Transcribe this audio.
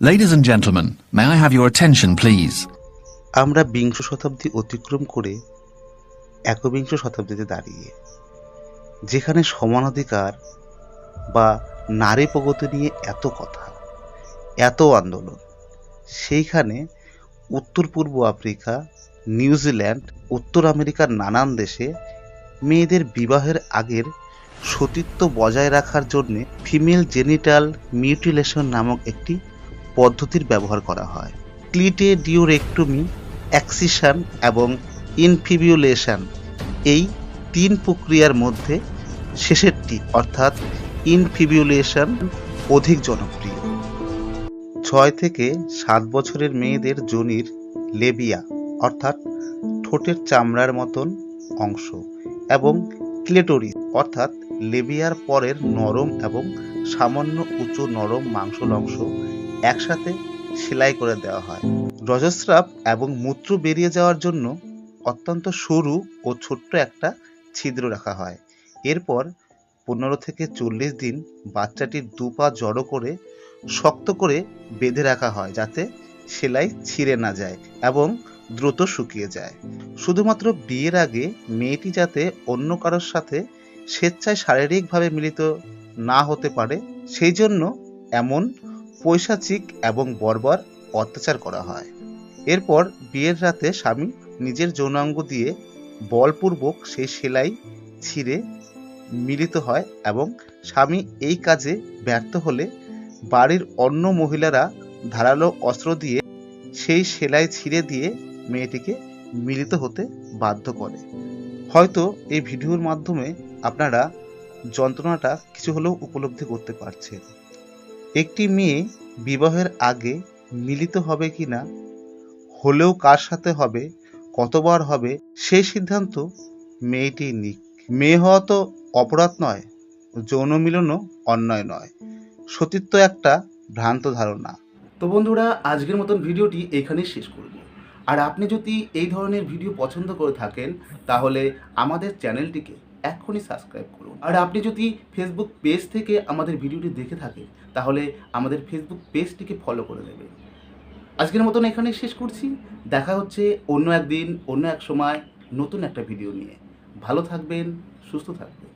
Ladies and gentlemen, may I have your attention, please? আমরা বিংশ শতাব্দী অতিক্রম করে একবিংশ শতাব্দীতে দাঁড়িয়ে যেখানে সমানাধিকার বা নারী প্রগতি নিয়ে এত কথা এত আন্দোলন সেইখানে উত্তর পূর্ব আফ্রিকা নিউজিল্যান্ড উত্তর আমেরিকার নানান দেশে মেয়েদের বিবাহের আগের সতীত্ব বজায় রাখার জন্যে ফিমেল জেনিটাল মিউটিলেশন নামক একটি পদ্ধতির ব্যবহার করা হয়। ক্লিটে ডিওরেক্টমি অ্যাক্সিশন এবং ইনফিবিউলেশন এই তিন প্রক্রিয়ার মধ্যে শেষেরটি, অর্থাৎ ইনফিবিউলেশন অধিক জনপ্রিয়। ছয় থেকে সাত বছরের মেয়েদের যোনির লেবিয়া, অর্থাৎ ঠোঁটের চামড়ার মতন অংশ এবং ক্লেটোরিস, অর্থাৎ লেবিয়ার পরের নরম এবং সামান্য উঁচু নরম মাংসল অংশ একসাথে সেলাই করে দেওয়া হয়। রজস্রাব এবং মূত্র বেরিয়ে যাওয়ার জন্য অত্যন্ত সরু ও ছোট্ট একটা ছিদ্র রাখা হয়। এরপর পনেরো থেকে চল্লিশ দিন বাচ্চাটির দু পা জড়ো করে শক্ত করে বেঁধে রাখা হয় যাতে সেলাই ছিঁড়ে না যায় এবং দ্রুত শুকিয়ে যায়। শুধুমাত্র বিয়ের আগে মেয়েটি যাতে অন্য কারোর সাথে স্বেচ্ছায় শারীরিকভাবে মিলিত না হতে পারে, সেই জন্য এমন পৈশাচিক এবং বর্বর অত্যাচার করা হয়। এরপর বিয়ের রাতে স্বামী নিজের যৌনাঙ্গ দিয়ে বলপূর্বক সেই সেলাই ছিঁড়ে মিলিত হয় এবং স্বামী এই কাজে ব্যর্থ হলে বাড়ির অন্য মহিলারা ধারালো অস্ত্র দিয়ে সেই সেলাই ছিঁড়ে দিয়ে মেয়েটিকে মিলিত হতে বাধ্য করে। হয়তো এই ভিডিওর মাধ্যমে আপনারা যন্ত্রণাটা কিছু হলেও উপলব্ধি করতে পারছেন। একটি মেয়ে বিবাহের আগে মিলিত হবে কি না, হলেও কার সাথে হবে, কতবার হবে, সেই সিদ্ধান্ত মেয়েটি নিক। মেয়ে হওয়া তো অপরাধ নয়, যৌন মিলনও অন্যায় নয়। সতীত্ব একটা ভ্রান্ত ধারণা। তো বন্ধুরা, আজকের মতন ভিডিওটি এখানেই শেষ করব। আর আপনি যদি এই ধরনের ভিডিও পছন্দ করে থাকেন, তাহলে আমাদের চ্যানেলটিকে এক্ষুনি সাবস্ক্রাইব করুন। আর আপনি যদি ফেসবুক পেজ থেকে আমাদের ভিডিওটি দেখে থাকেন, তাহলে আমাদের ফেসবুক পেজটিকে ফলো করে দেবেন। আজকের মতন এখানে শেষ করছি। দেখা হচ্ছে অন্য একদিন, অন্য এক সময় নতুন একটা ভিডিও নিয়ে। ভালো থাকবেন, সুস্থ থাকবেন।